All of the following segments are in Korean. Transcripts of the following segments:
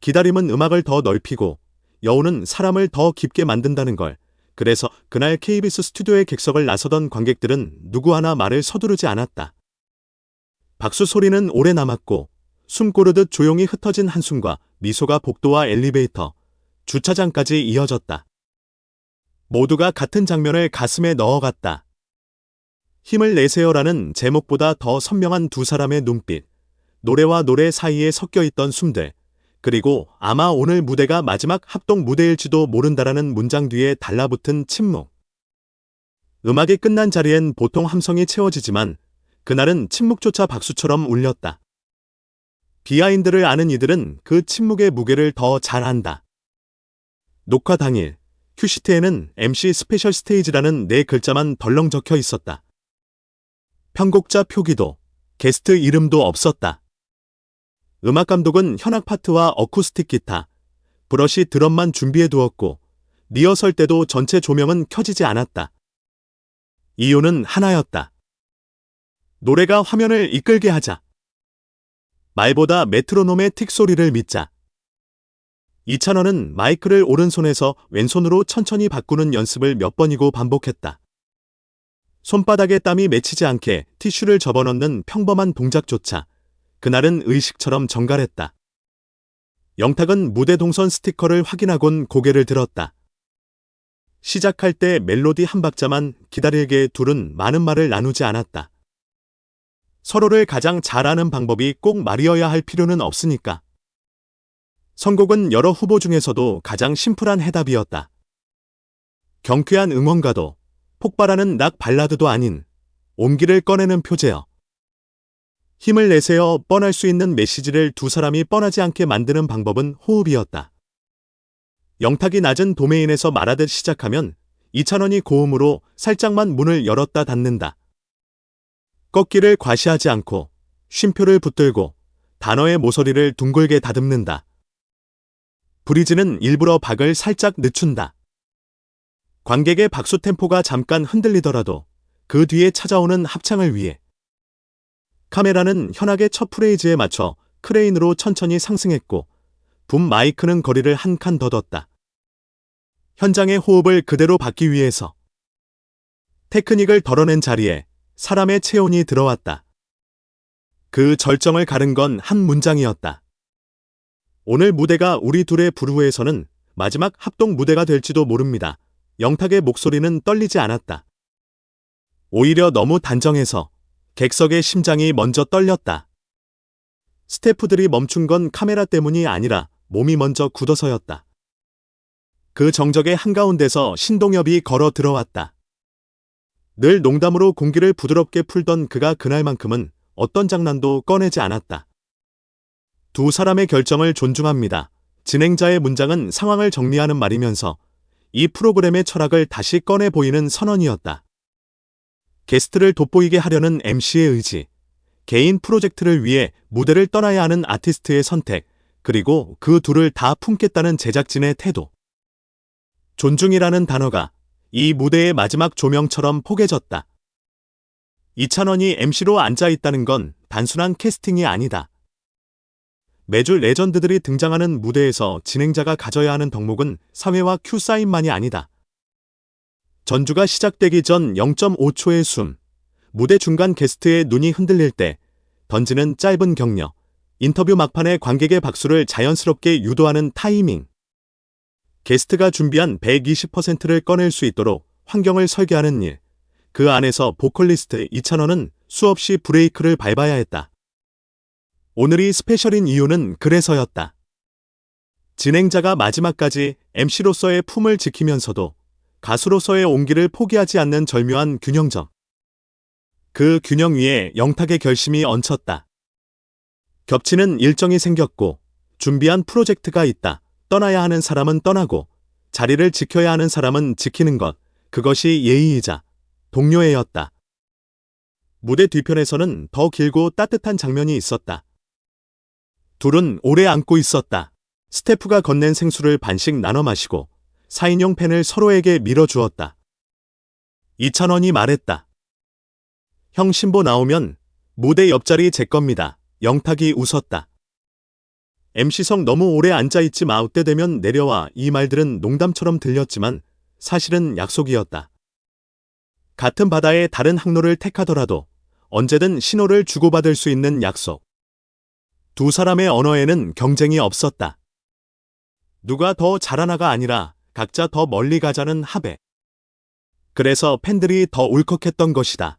기다림은 음악을 더 넓히고 여우는 사람을 더 깊게 만든다는 걸. 그래서 그날 KBS 스튜디오의 객석을 나서던 관객들은 누구 하나 말을 서두르지 않았다. 박수 소리는 오래 남았고 숨 고르듯 조용히 흩어진 한숨과 미소가 복도와 엘리베이터, 주차장까지 이어졌다. 모두가 같은 장면을 가슴에 넣어갔다. 힘을 내세요라는 제목보다 더 선명한 두 사람의 눈빛, 노래와 노래 사이에 섞여 있던 숨들, 그리고 아마 오늘 무대가 마지막 합동 무대일지도 모른다라는 문장 뒤에 달라붙은 침묵. 음악이 끝난 자리엔 보통 함성이 채워지지만 그날은 침묵조차 박수처럼 울렸다. 비하인드를 아는 이들은 그 침묵의 무게를 더 잘 안다. 녹화 당일, 큐시트에는 MC 스페셜 스테이지라는 네 글자만 덜렁 적혀 있었다. 편곡자 표기도, 게스트 이름도 없었다. 음악 감독은 현악 파트와 어쿠스틱 기타, 브러시 드럼만 준비해 두었고, 리허설 때도 전체 조명은 켜지지 않았다. 이유는 하나였다. 노래가 화면을 이끌게 하자. 말보다 메트로놈의 틱 소리를 믿자. 이찬원은 마이크를 오른손에서 왼손으로 천천히 바꾸는 연습을 몇 번이고 반복했다. 손바닥에 땀이 맺히지 않게 티슈를 접어넣는 평범한 동작조차 그날은 의식처럼 정갈했다. 영탁은 무대 동선 스티커를 확인하곤 고개를 들었다. 시작할 때 멜로디 한 박자만 기다리게 둘은 많은 말을 나누지 않았다. 서로를 가장 잘 아는 방법이 꼭 말이어야 할 필요는 없으니까. 선곡은 여러 후보 중에서도 가장 심플한 해답이었다. 경쾌한 응원가도 폭발하는 락 발라드도 아닌 온기를 꺼내는 표제어. 힘을 내세요 뻔할 수 있는 메시지를 두 사람이 뻔하지 않게 만드는 방법은 호흡이었다. 영탁이 낮은 도메인에서 말하듯 시작하면 이찬원이 고음으로 살짝만 문을 열었다 닫는다. 꺾기를 과시하지 않고 쉼표를 붙들고 단어의 모서리를 둥글게 다듬는다. 브리즈는 일부러 박을 살짝 늦춘다. 관객의 박수 템포가 잠깐 흔들리더라도 그 뒤에 찾아오는 합창을 위해 카메라는 현악의 첫 프레이즈에 맞춰 크레인으로 천천히 상승했고 붐 마이크는 거리를 한 칸 더 뒀다. 현장의 호흡을 그대로 받기 위해서 테크닉을 덜어낸 자리에 사람의 체온이 들어왔다. 그 절정을 가른 건 한 문장이었다. 오늘 무대가 우리 둘의 부르에서는 마지막 합동 무대가 될지도 모릅니다. 영탁의 목소리는 떨리지 않았다. 오히려 너무 단정해서 객석의 심장이 먼저 떨렸다. 스태프들이 멈춘 건 카메라 때문이 아니라 몸이 먼저 굳어서였다. 그 정적의 한가운데서 신동엽이 걸어 들어왔다. 늘 농담으로 공기를 부드럽게 풀던 그가 그날만큼은 어떤 장난도 꺼내지 않았다. 두 사람의 결정을 존중합니다. 진행자의 문장은 상황을 정리하는 말이면서 이 프로그램의 철학을 다시 꺼내 보이는 선언이었다. 게스트를 돋보이게 하려는 MC의 의지, 개인 프로젝트를 위해 무대를 떠나야 하는 아티스트의 선택, 그리고 그 둘을 다 품겠다는 제작진의 태도. 존중이라는 단어가 이 무대의 마지막 조명처럼 포개졌다. 이찬원이 MC로 앉아 있다는 건 단순한 캐스팅이 아니다. 매주 레전드들이 등장하는 무대에서 진행자가 가져야 하는 덕목은 사회와 큐 사인만이 아니다. 전주가 시작되기 전 0.5초의 숨, 무대 중간 게스트의 눈이 흔들릴 때 던지는 짧은 격려, 인터뷰 막판에 관객의 박수를 자연스럽게 유도하는 타이밍. 게스트가 준비한 120%를 꺼낼 수 있도록 환경을 설계하는 일. 그 안에서 보컬리스트 이찬원은 수없이 브레이크를 밟아야 했다. 오늘이 스페셜인 이유는 그래서였다. 진행자가 마지막까지 MC로서의 품을 지키면서도 가수로서의 온기를 포기하지 않는 절묘한 균형점. 그 균형 위에 영탁의 결심이 얹혔다. 겹치는 일정이 생겼고 준비한 프로젝트가 있다. 떠나야 하는 사람은 떠나고 자리를 지켜야 하는 사람은 지키는 것. 그것이 예의이자 동료애였다. 무대 뒤편에서는 더 길고 따뜻한 장면이 있었다. 둘은 오래 안고 있었다. 스태프가 건넨 생수를 반씩 나눠 마시고 4인용 펜을 서로에게 밀어주었다. 이찬원이 말했다. 형 신보 나오면 무대 옆자리 제 겁니다. 영탁이 웃었다. MC석 너무 오래 앉아있지 마. 때 되면 내려와. 이 말들은 농담처럼 들렸지만 사실은 약속이었다. 같은 바다의 다른 항로를 택하더라도 언제든 신호를 주고받을 수 있는 약속. 두 사람의 언어에는 경쟁이 없었다. 누가 더 잘하나가 아니라 각자 더 멀리 가자는 합의. 그래서 팬들이 더 울컥했던 것이다.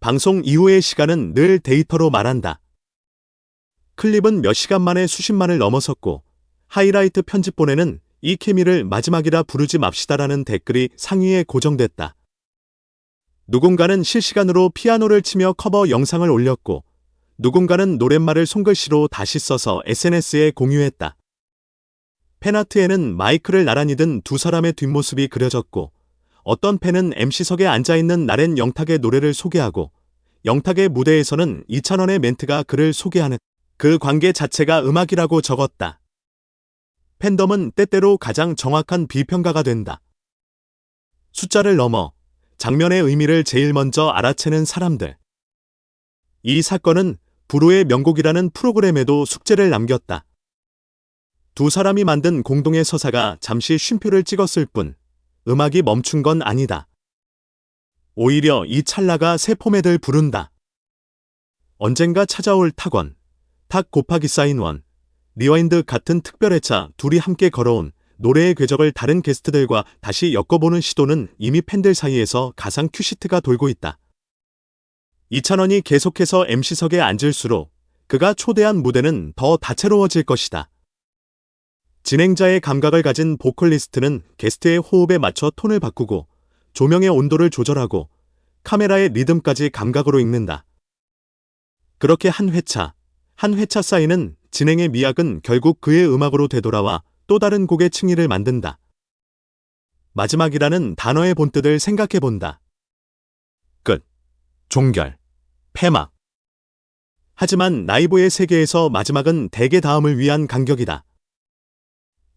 방송 이후의 시간은 늘 데이터로 말한다. 클립은 몇 시간 만에 수십만을 넘어섰고 하이라이트 편집본에는 이 케미를 마지막이라 부르지 맙시다라는 댓글이 상위에 고정됐다. 누군가는 실시간으로 피아노를 치며 커버 영상을 올렸고 누군가는 노랫말을 손글씨로 다시 써서 SNS에 공유했다. 팬아트에는 마이크를 나란히 든 두 사람의 뒷모습이 그려졌고 어떤 팬은 MC석에 앉아있는 나렌 영탁의 노래를 소개하고 영탁의 무대에서는 이찬원의 멘트가 그를 소개하는 그 관계 자체가 음악이라고 적었다. 팬덤은 때때로 가장 정확한 비평가가 된다. 숫자를 넘어 장면의 의미를 제일 먼저 알아채는 사람들. 이 사건은 불후의 명곡이라는 프로그램에도 숙제를 남겼다. 두 사람이 만든 공동의 서사가 잠시 쉼표를 찍었을 뿐 음악이 멈춘 건 아니다. 오히려 이 찰나가 새 포맷을 부른다. 언젠가 찾아올 탁원, 탁 곱하기 사인 원, 리와인드 같은 특별회차 둘이 함께 걸어온 노래의 궤적을 다른 게스트들과 다시 엮어보는 시도는 이미 팬들 사이에서 가상 큐시트가 돌고 있다. 이찬원이 계속해서 MC석에 앉을수록 그가 초대한 무대는 더 다채로워질 것이다. 진행자의 감각을 가진 보컬리스트는 게스트의 호흡에 맞춰 톤을 바꾸고 조명의 온도를 조절하고 카메라의 리듬까지 감각으로 읽는다. 그렇게 한 회차, 한 회차 쌓이는 진행의 미학은 결국 그의 음악으로 되돌아와 또 다른 곡의 층위를 만든다. 마지막이라는 단어의 본뜻을 생각해 본다. 끝, 종결, 폐막. 하지만 라이브의 세계에서 마지막은 대개 다음을 위한 간격이다.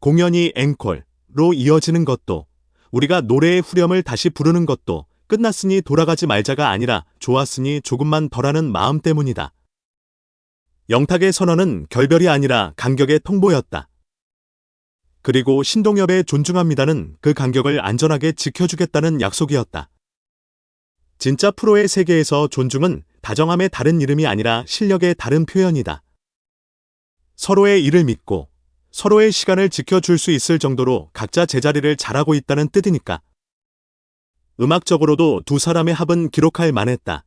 공연이 앵콜로 이어지는 것도 우리가 노래의 후렴을 다시 부르는 것도 끝났으니 돌아가지 말자가 아니라 좋았으니 조금만 덜하는 마음 때문이다. 영탁의 선언은 결별이 아니라 간격의 통보였다. 그리고 신동엽의 존중합니다는 그 간격을 안전하게 지켜주겠다는 약속이었다. 진짜 프로의 세계에서 존중은 다정함의 다른 이름이 아니라 실력의 다른 표현이다. 서로의 일을 믿고 서로의 시간을 지켜줄 수 있을 정도로 각자 제자리를 잘하고 있다는 뜻이니까. 음악적으로도 두 사람의 합은 기록할 만했다.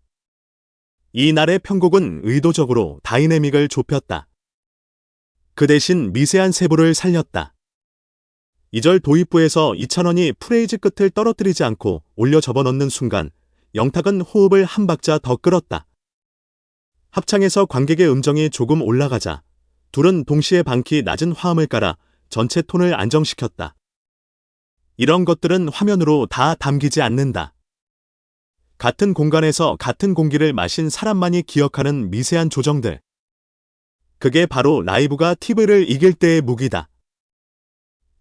이 날의 편곡은 의도적으로 다이내믹을 좁혔다. 그 대신 미세한 세부를 살렸다. 2절 도입부에서 이찬원이 프레이즈 끝을 떨어뜨리지 않고 올려 접어넣는 순간 영탁은 호흡을 한 박자 더 끌었다. 합창에서 관객의 음정이 조금 올라가자 둘은 동시에 방키 낮은 화음을 깔아 전체 톤을 안정시켰다. 이런 것들은 화면으로 다 담기지 않는다. 같은 공간에서 같은 공기를 마신 사람만이 기억하는 미세한 조정들. 그게 바로 라이브가 TV를 이길 때의 무기다.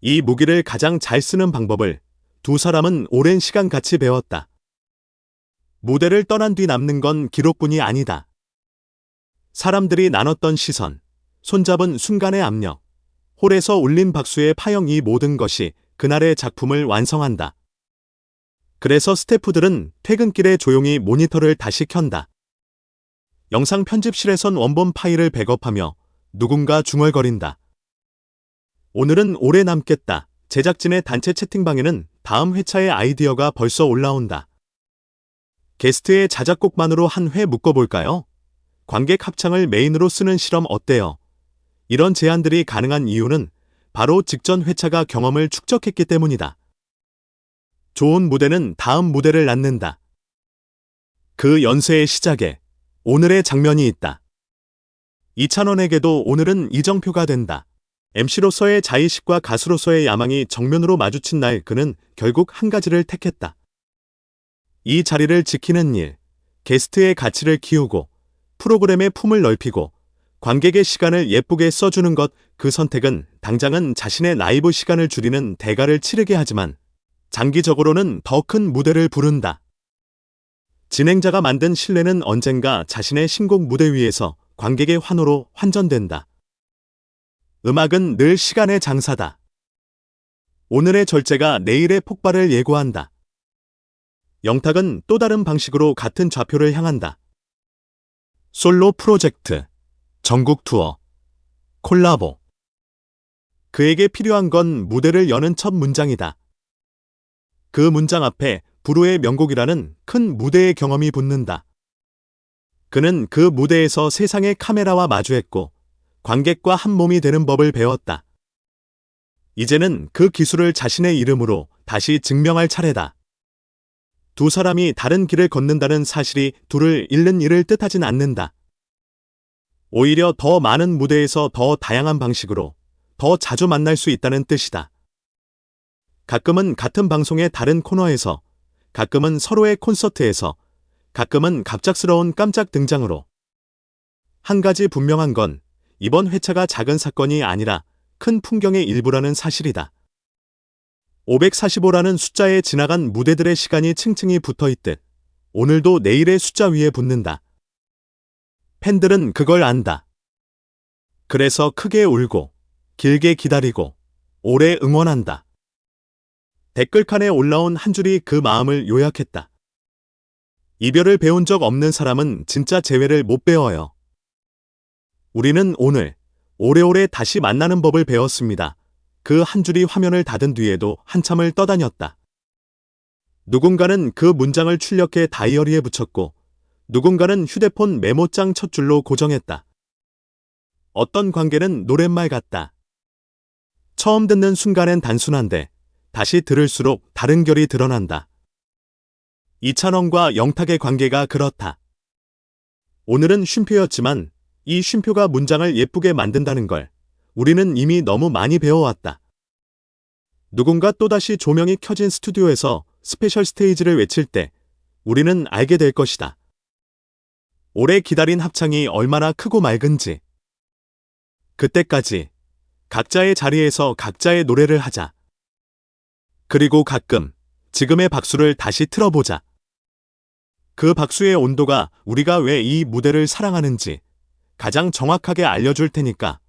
이 무기를 가장 잘 쓰는 방법을 두 사람은 오랜 시간 같이 배웠다. 무대를 떠난 뒤 남는 건 기록뿐이 아니다. 사람들이 나눴던 시선, 손잡은 순간의 압력, 홀에서 울린 박수의 파형 이 모든 것이 그날의 작품을 완성한다. 그래서 스태프들은 퇴근길에 조용히 모니터를 다시 켠다. 영상 편집실에선 원본 파일을 백업하며 누군가 중얼거린다. 오늘은 오래 남겠다. 제작진의 단체 채팅방에는 다음 회차의 아이디어가 벌써 올라온다. 게스트의 자작곡만으로 한 회 묶어볼까요? 관객 합창을 메인으로 쓰는 실험 어때요? 이런 제안들이 가능한 이유는 바로 직전 회차가 경험을 축적했기 때문이다. 좋은 무대는 다음 무대를 낳는다. 그 연쇄의 시작에 오늘의 장면이 있다. 이찬원에게도 오늘은 이정표가 된다. MC로서의 자의식과 가수로서의 야망이 정면으로 마주친 날 그는 결국 한 가지를 택했다. 이 자리를 지키는 일, 게스트의 가치를 키우고 프로그램의 품을 넓히고 관객의 시간을 예쁘게 써주는 것 그 선택은 당장은 자신의 라이브 시간을 줄이는 대가를 치르게 하지만 장기적으로는 더 큰 무대를 부른다. 진행자가 만든 신뢰는 언젠가 자신의 신곡 무대 위에서 관객의 환호로 환전된다. 음악은 늘 시간의 장사다. 오늘의 절제가 내일의 폭발을 예고한다. 영탁은 또 다른 방식으로 같은 좌표를 향한다. 솔로 프로젝트, 전국 투어, 콜라보. 그에게 필요한 건 무대를 여는 첫 문장이다. 그 문장 앞에 불후의 명곡이라는 큰 무대의 경험이 붙는다. 그는 그 무대에서 세상의 카메라와 마주했고 관객과 한 몸이 되는 법을 배웠다. 이제는 그 기술을 자신의 이름으로 다시 증명할 차례다. 두 사람이 다른 길을 걷는다는 사실이 둘을 잃는 일을 뜻하진 않는다. 오히려 더 많은 무대에서 더 다양한 방식으로 더 자주 만날 수 있다는 뜻이다. 가끔은 같은 방송의 다른 코너에서, 가끔은 서로의 콘서트에서, 가끔은 갑작스러운 깜짝 등장으로. 한 가지 분명한 건 이번 회차가 작은 사건이 아니라 큰 풍경의 일부라는 사실이다. 545라는 숫자에 지나간 무대들의 시간이 층층이 붙어 있듯 오늘도 내일의 숫자 위에 붙는다. 팬들은 그걸 안다. 그래서 크게 울고 길게 기다리고 오래 응원한다. 댓글칸에 올라온 한 줄이 그 마음을 요약했다. 이별을 배운 적 없는 사람은 진짜 재회를 못 배워요. 우리는 오늘 오래오래 다시 만나는 법을 배웠습니다. 그 한 줄이 화면을 닫은 뒤에도 한참을 떠다녔다. 누군가는 그 문장을 출력해 다이어리에 붙였고, 누군가는 휴대폰 메모장 첫 줄로 고정했다. 어떤 관계는 노랫말 같다. 처음 듣는 순간엔 단순한데, 다시 들을수록 다른 결이 드러난다. 이찬원과 영탁의 관계가 그렇다. 오늘은 쉼표였지만 이 쉼표가 문장을 예쁘게 만든다는 걸 우리는 이미 너무 많이 배워왔다. 누군가 또다시 조명이 켜진 스튜디오에서 스페셜 스테이지를 외칠 때 우리는 알게 될 것이다. 오래 기다린 합창이 얼마나 크고 맑은지. 그때까지 각자의 자리에서 각자의 노래를 하자. 그리고 가끔 지금의 박수를 다시 틀어보자. 그 박수의 온도가 우리가 왜 이 무대를 사랑하는지 가장 정확하게 알려줄 테니까.